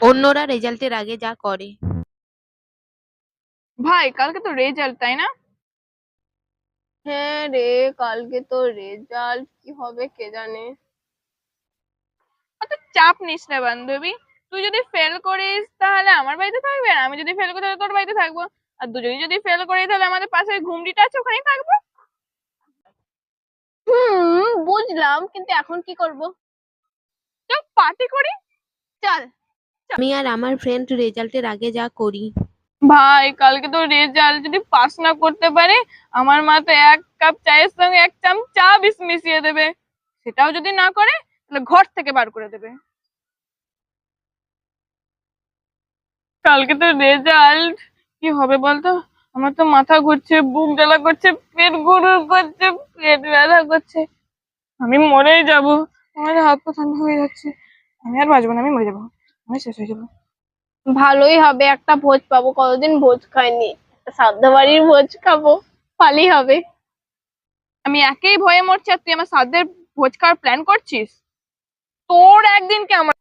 অন্যরা রেজাল্টের আগে যা করে। ভাই কালকে তো রেজাল্ট তাই না? হ্যাঁ রে কালকে তো রেজাল্ট কি হবে কে জানে। অত চাপ নিস না বান্ধবী। তুই যদি ফেল করিস তাহলে আমার বাড়িতে থাকবে আর আমি যদি ফেল করি তাহলে তোর বাড়িতে থাকব। আর দুজনেই যদি ফেল করি তাহলে আমাদের পাশে ঘুমটিটা আছে ওখানেই থাকব। হুম বুঝলাম কিন্তু এখন কি করব? চল পার্টি করি। চল। আমি আর আমার ফ্রেন্ড রেজাল্টের আগে যা করি। ভাই, কালকে তো রেজাল্ট যদি পাস না করতে পারে, আমার মা তো এক কাপ চায়ের সঙ্গে এক চাম চা বিষ মিশিয়ে দেবে। সেটাও যদি না করে, তাহলে ঘর থেকে বার করে দেবে। কালকে তো রেজাল্ট কি হবে বলতো? আমার তো মাথা ঘুরছে, বুক জ্বালা করছে, পেট গুড়ুর করছে, পেট ব্যথা করছে। আমি মরেই যাব। আমার হাত পা ঠান্ডা হয়ে যাচ্ছে। আমি আর বাঁচবো না, আমি মরে যাব। ভালোই হবে, একটা ভোজ পাবো, কতদিন ভোজ খাইনি? সাধ্য বাড়ির ভোজ খাব, ভালোই হবে। আমি একেই ভয়ে মরছি, আর তুই আমার সাধ্যের ভোজ খাওয়ার প্ল্যান করছিস? তোর একদিন কে আমার